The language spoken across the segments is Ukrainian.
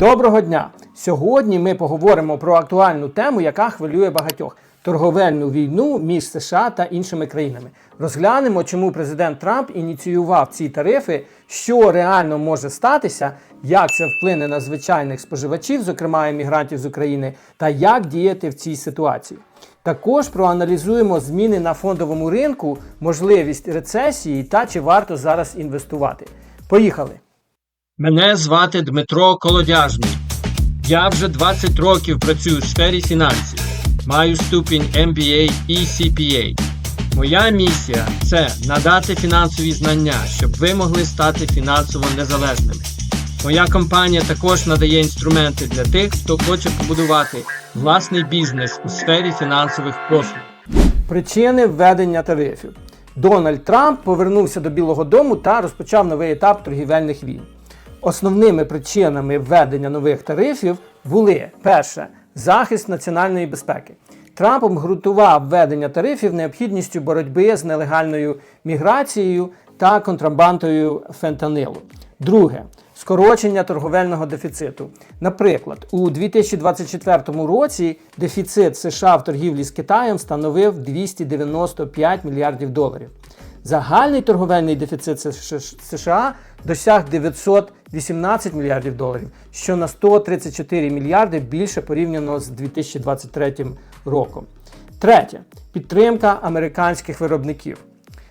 Доброго дня! Сьогодні ми поговоримо про актуальну тему, яка хвилює багатьох торговельну війну між США та іншими країнами. Розглянемо, чому президент Трамп ініціював ці тарифи, що реально може статися, як це вплине на звичайних споживачів, зокрема іммігрантів з України, та як діяти в цій ситуації. Також проаналізуємо зміни на фондовому ринку, можливість рецесії та чи варто зараз інвестувати. Поїхали! Мене звати Дмитро Колодяжний. Я вже 20 років працюю у сфері фінансів. Маю ступінь MBA і CPA. Моя місія це надати фінансові знання, щоб ви могли стати фінансово незалежними. Моя компанія також надає інструменти для тих, хто хоче побудувати власний бізнес у сфері фінансових послуг. Причини введення тарифів. Дональд Трамп повернувся до Білого Дому та розпочав новий етап торгівельних війн. Основними причинами введення нових тарифів були перше захист національної безпеки. Трамп обґрунтував введення тарифів необхідністю боротьби з нелегальною міграцією та контрабандою фентанилу. Друге скорочення торговельного дефіциту. Наприклад, у 2024 році дефіцит США в торгівлі з Китаєм становив 295 мільярдів доларів. Загальний торговельний дефіцит США досяг 918 мільярдів доларів, що на 134 мільярди більше порівняно з 2023 роком. Третє підтримка американських виробників.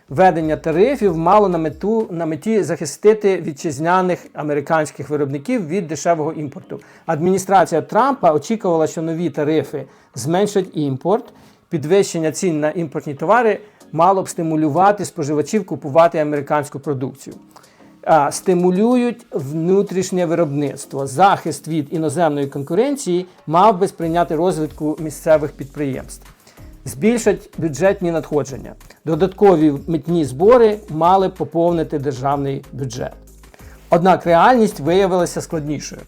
Введення тарифів мало на мету на меті захистити вітчизняних американських виробників від дешевого імпорту. Адміністрація Трампа очікувала, що нові тарифи зменшать імпорт, підвищення цін на імпортні товари мало б стимулювати споживачів купувати американську продукцію. Стимулюють внутрішнє виробництво. Захист від іноземної конкуренції мав би сприйняти розвитку місцевих підприємств. Збільшать бюджетні надходження. Додаткові митні збори мали поповнити державний бюджет. Однак реальність виявилася складнішою.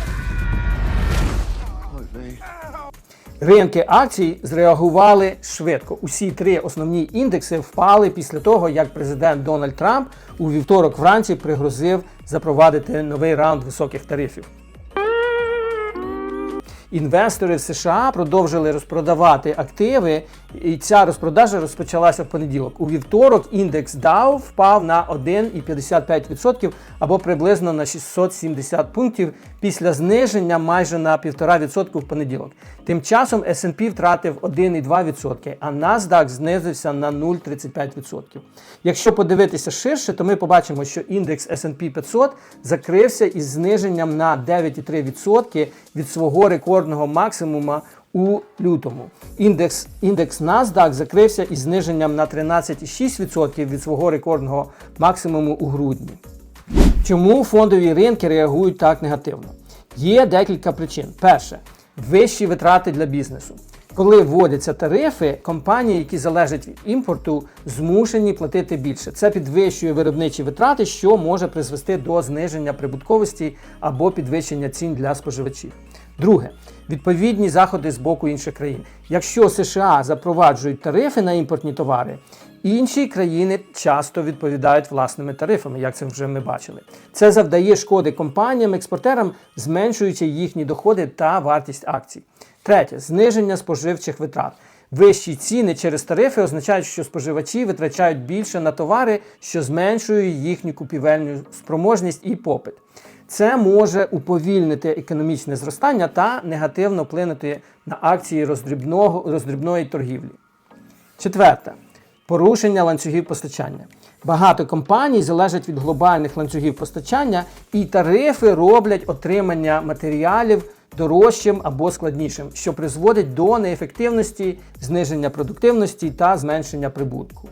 Ринки акцій зреагували швидко. Усі три основні індекси впали після того, як президент Дональд Трамп у вівторок вранці пригрозив запровадити новий раунд високих тарифів. Інвестори в США продовжили розпродавати активи, і ця розпродажа розпочалася в понеділок. У вівторок індекс Dow впав на 1,55% або приблизно на 670 пунктів після зниження майже на 1,5% в понеділок. Тим часом S&P втратив 1,2%, а NASDAQ знизився на 0,35%. Якщо подивитися ширше, то ми побачимо, що індекс S&P 500 закрився із зниженням на 9,3% від свого рекордного максимума у лютому. Індекс індекс NASDAQ закрився із зниженням на 13,6% від свого рекордного максимуму у грудні. Чому фондові ринки реагують так негативно? Є декілька причин. Перше вищі витрати для бізнесу. Коли вводяться тарифи, компанії, які залежать від імпорту, змушені платити більше. Це підвищує виробничі витрати, що може призвести до зниження прибутковості або підвищення цін для споживачів. Друге, відповідні заходи з боку інших країн. Якщо США запроваджують тарифи на імпортні товари, інші країни часто відповідають власними тарифами, як це вже ми бачили. Це завдає шкоди компаніям-експортерам, зменшуючи їхні доходи та вартість акцій. Третє зниження споживчих витрат. Вищі ціни через тарифи означають, що споживачі витрачають більше на товари, що зменшує їхню купівельну спроможність і попит. Це може уповільнити економічне зростання та негативно вплинути на акції роздрібного, роздрібної торгівлі. Четверте порушення ланцюгів постачання. Багато компаній залежать від глобальних ланцюгів постачання, і тарифи роблять отримання матеріалів дорожчим або складнішим, що призводить до неефективності, зниження продуктивності та зменшення прибутку.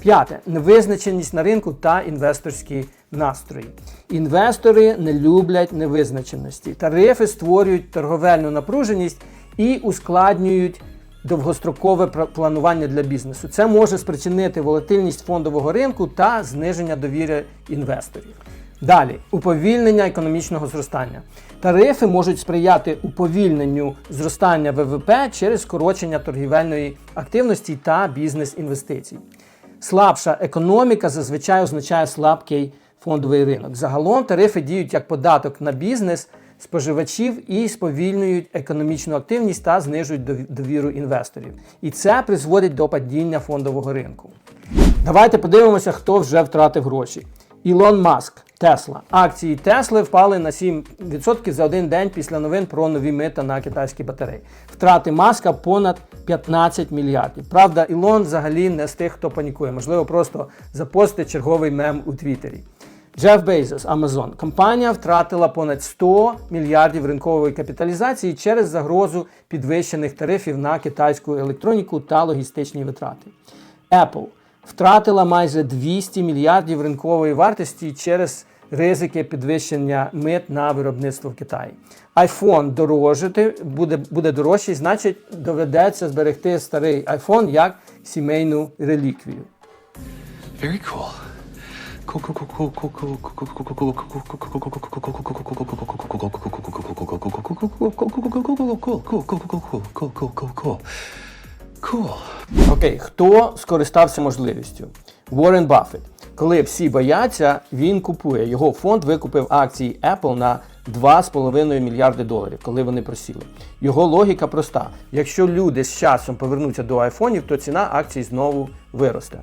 П'яте невизначеність на ринку та інвесторські настрої. Інвестори не люблять невизначеності. Тарифи створюють торговельну напруженість і ускладнюють довгострокове планування для бізнесу. Це може спричинити волатильність фондового ринку та зниження довіри інвесторів. Далі уповільнення економічного зростання. Тарифи можуть сприяти уповільненню зростання ВВП через скорочення торгівельної активності та бізнес-інвестицій. Слабша економіка зазвичай означає слабкий фондовий ринок. Загалом тарифи діють як податок на бізнес, споживачів і сповільнюють економічну активність та знижують довіру інвесторів. І це призводить до падіння фондового ринку. Давайте подивимося, хто вже втратив гроші. Ілон Маск, Тесла. Акції Тесли впали на 7% за один день після новин про нові мита на китайські батареї. Втрати Маска понад 15 мільярдів. Правда, Ілон взагалі не з тих, хто панікує. Можливо, просто запостить черговий мем у Твіттері. Джеф Бейзос, Amazon. Компанія втратила понад 100 мільярдів ринкової капіталізації через загрозу підвищених тарифів на китайську електроніку та логістичні витрати. Apple втратила майже 200 мільярдів ринкової вартості через ризики підвищення мит на виробництво в Китаї. Айфон дорожити буде буде дорожчий, значить доведеться зберегти старий айфон як сімейну реліквію. Very cool. Окей, хто скористався можливістю? Уоррен Баффет. Коли всі бояться, він купує. Його фонд викупив акції Apple на 2,5 мільярди доларів, коли вони просіли. Його логіка проста: якщо люди з часом повернуться до айфонів, то ціна акцій знову виросте.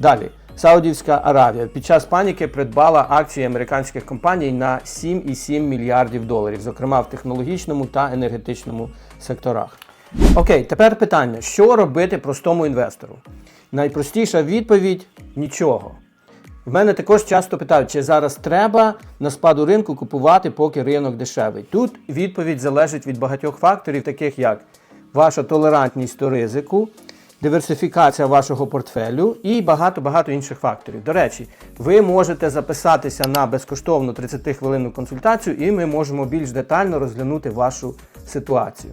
Далі. Саудівська Аравія під час паніки придбала акції американських компаній на 7,7 мільярдів доларів, зокрема в технологічному та енергетичному секторах. Окей, тепер питання: що робити простому інвестору? Найпростіша відповідь нічого. В мене також часто питають, чи зараз треба на спаду ринку купувати, поки ринок дешевий. Тут відповідь залежить від багатьох факторів, таких як ваша толерантність до ризику, диверсифікація вашого портфелю і багато-багато інших факторів. До речі, ви можете записатися на безкоштовну 30-хвилинну консультацію, і ми можемо більш детально розглянути вашу ситуацію.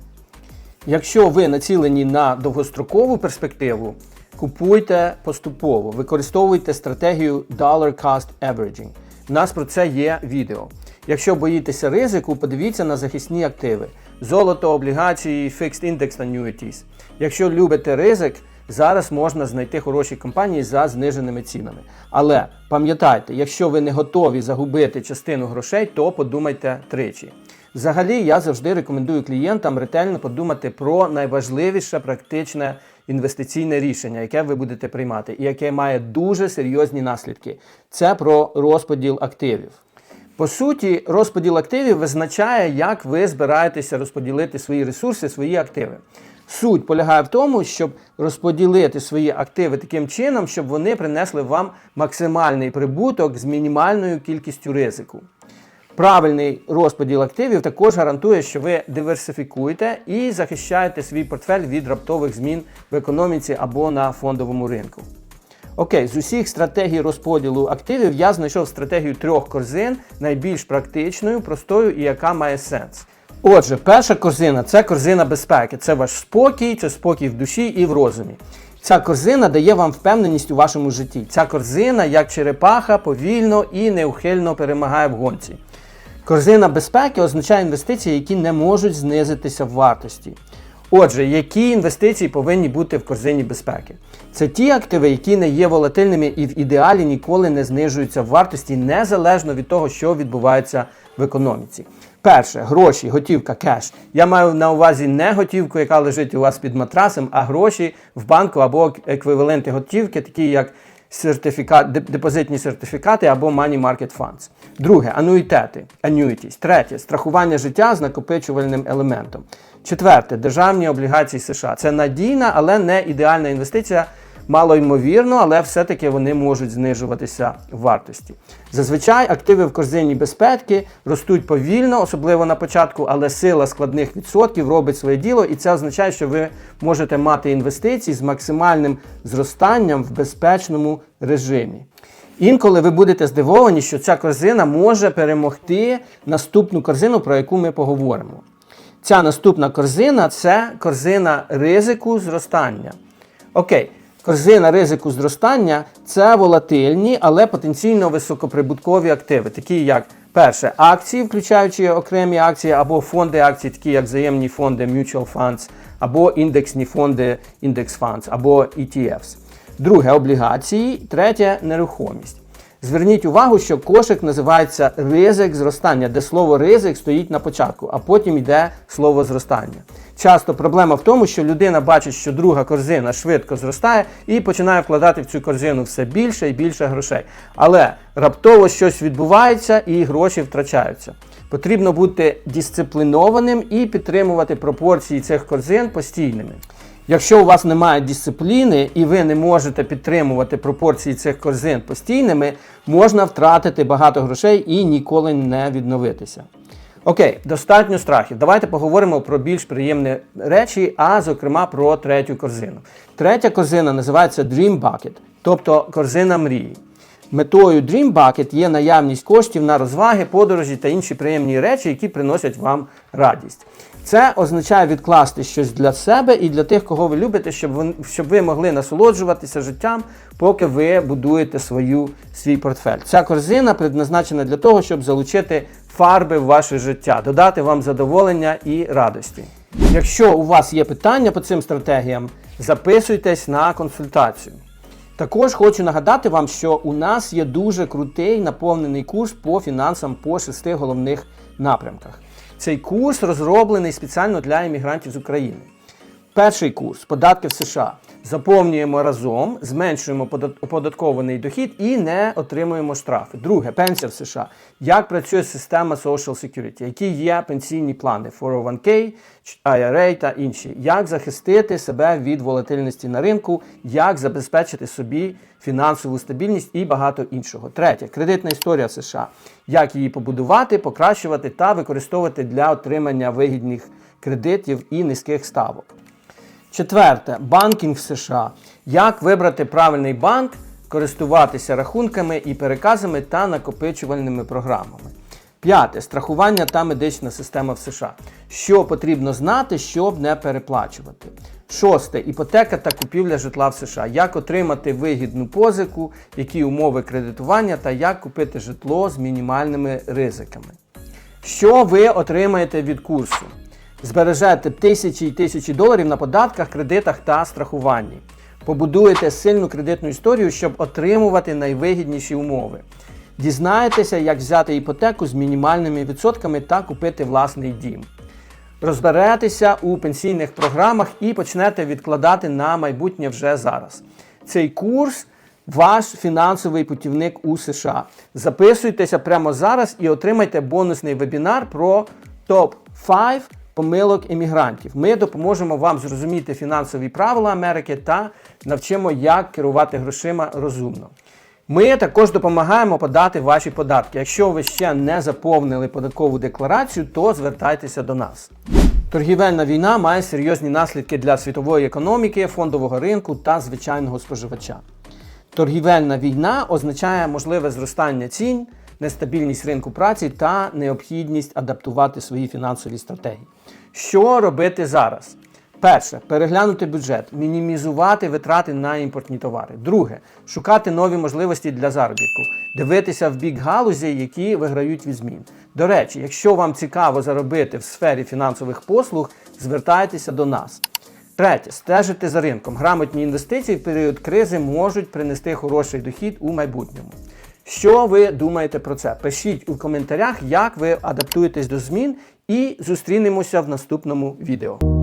Якщо ви націлені на довгострокову перспективу, купуйте поступово, використовуйте стратегію Dollar Cost Averaging. У нас про це є відео. Якщо боїтеся ризику, подивіться на захисні активи: золото, облігації, Fixed Index Annuities. Якщо любите ризик, зараз можна знайти хороші компанії за зниженими цінами. Але пам'ятайте, якщо ви не готові загубити частину грошей, то подумайте тричі. Взагалі, я завжди рекомендую клієнтам ретельно подумати про найважливіше практичне інвестиційне рішення, яке ви будете приймати, і яке має дуже серйозні наслідки. Це про розподіл активів. По суті, розподіл активів визначає, як ви збираєтеся розподілити свої ресурси, свої активи. Суть полягає в тому, щоб розподілити свої активи таким чином, щоб вони принесли вам максимальний прибуток з мінімальною кількістю ризику. Правильний розподіл активів також гарантує, що ви диверсифікуєте і захищаєте свій портфель від раптових змін в економіці або на фондовому ринку. Окей, з усіх стратегій розподілу активів я знайшов стратегію трьох корзин найбільш практичною, простою і яка має сенс. Отже, перша корзина це корзина безпеки. Це ваш спокій, це спокій в душі і в розумі. Ця корзина дає вам впевненість у вашому житті. Ця корзина, як черепаха, повільно і неухильно перемагає в гонці. Корзина безпеки означає інвестиції, які не можуть знизитися в вартості. Отже, які інвестиції повинні бути в корзині безпеки? Це ті активи, які не є волатильними і в ідеалі ніколи не знижуються в вартості, незалежно від того, що відбувається в економіці. Перше, гроші, готівка, кеш. Я маю на увазі не готівку, яка лежить у вас під матрасом, а гроші в банку або еквіваленти готівки, такі як сертифікат, депозитні сертифікати або money market funds. Друге, ануїтети, annuities. Третє, страхування життя з накопичувальним елементом. Четверте, державні облігації США. Це надійна, але не ідеальна інвестиція. Мало ймовірно, але все-таки вони можуть знижуватися в вартості. Зазвичай активи в корзині безпеки ростуть повільно, особливо на початку, але сила складних відсотків робить своє діло, і це означає, що ви можете мати інвестиції з максимальним зростанням в безпечному режимі. Інколи ви будете здивовані, що ця корзина може перемогти наступну корзину, про яку ми поговоримо. Ця наступна корзина це корзина ризику зростання. Окей, корзина ризику зростання це волатильні, але потенційно високоприбуткові активи, такі як перше акції, включаючи окремі акції, або фонди акцій, такі як взаємні фонди Mutual Funds, або індексні фонди Index Funds, або ETFs. Друге облігації, третє нерухомість. Зверніть увагу, що кошик називається ризик зростання, де слово ризик стоїть на початку, а потім йде слово зростання. Часто проблема в тому, що людина бачить, що друга корзина швидко зростає і починає вкладати в цю корзину все більше і більше грошей. Але раптово щось відбувається і гроші втрачаються. Потрібно бути дисциплінованим і підтримувати пропорції цих корзин постійними. Якщо у вас немає дисципліни і ви не можете підтримувати пропорції цих корзин постійними, можна втратити багато грошей і ніколи не відновитися. Окей, достатньо страхів. Давайте поговоримо про більш приємні речі, а зокрема про третю корзину. Третя корзина називається Dream Bucket, тобто корзина мрії. Метою Dream Bucket є наявність коштів на розваги, подорожі та інші приємні речі, які приносять вам радість. Це означає відкласти щось для себе і для тих, кого ви любите, щоб ви, щоб ви могли насолоджуватися життям, поки ви будуєте свою, свій портфель. Ця корзина предназначена для того, щоб залучити фарби в ваше життя, додати вам задоволення і радості. Якщо у вас є питання по цим стратегіям, записуйтесь на консультацію. Також хочу нагадати вам, що у нас є дуже крутий наповнений курс по фінансам по шести головних напрямках. Цей курс розроблений спеціально для іммігрантів з України. Перший курс податки в США. Заповнюємо разом, зменшуємо подат- оподаткований дохід і не отримуємо штрафи. Друге, пенсія в США. Як працює система Social Security, які є пенсійні плани 401k, IRA та інші. Як захистити себе від волатильності на ринку, як забезпечити собі фінансову стабільність і багато іншого. Третє, кредитна історія США. Як її побудувати, покращувати та використовувати для отримання вигідних кредитів і низьких ставок. Четверте, банкінг в США. Як вибрати правильний банк, користуватися рахунками і переказами та накопичувальними програмами. П'яте страхування та медична система в США. Що потрібно знати, щоб не переплачувати. Шосте іпотека та купівля житла в США. Як отримати вигідну позику, які умови кредитування та як купити житло з мінімальними ризиками. Що ви отримаєте від курсу? Збережете тисячі і тисячі доларів на податках, кредитах та страхуванні. Побудуєте сильну кредитну історію, щоб отримувати найвигідніші умови. Дізнаєтеся, як взяти іпотеку з мінімальними відсотками та купити власний дім. Розберетеся у пенсійних програмах і почнете відкладати на майбутнє вже зараз. Цей курс ваш фінансовий путівник у США. Записуйтеся прямо зараз і отримайте бонусний вебінар про топ-5 помилок іммігрантів. Ми допоможемо вам зрозуміти фінансові правила Америки та навчимо, як керувати грошима розумно. Ми також допомагаємо подати ваші податки. Якщо ви ще не заповнили податкову декларацію, то звертайтеся до нас. Торгівельна війна має серйозні наслідки для світової економіки, фондового ринку та звичайного споживача. Торгівельна війна означає можливе зростання цін, нестабільність ринку праці та необхідність адаптувати свої фінансові стратегії. Що робити зараз? Перше переглянути бюджет, мінімізувати витрати на імпортні товари. Друге шукати нові можливості для заробітку, дивитися в бік галузі, які виграють від змін. До речі, якщо вам цікаво заробити в сфері фінансових послуг, звертайтеся до нас. Третє стежити за ринком. Грамотні інвестиції в період кризи можуть принести хороший дохід у майбутньому. Що ви думаєте про це? Пишіть у коментарях, як ви адаптуєтесь до змін, і зустрінемося в наступному відео.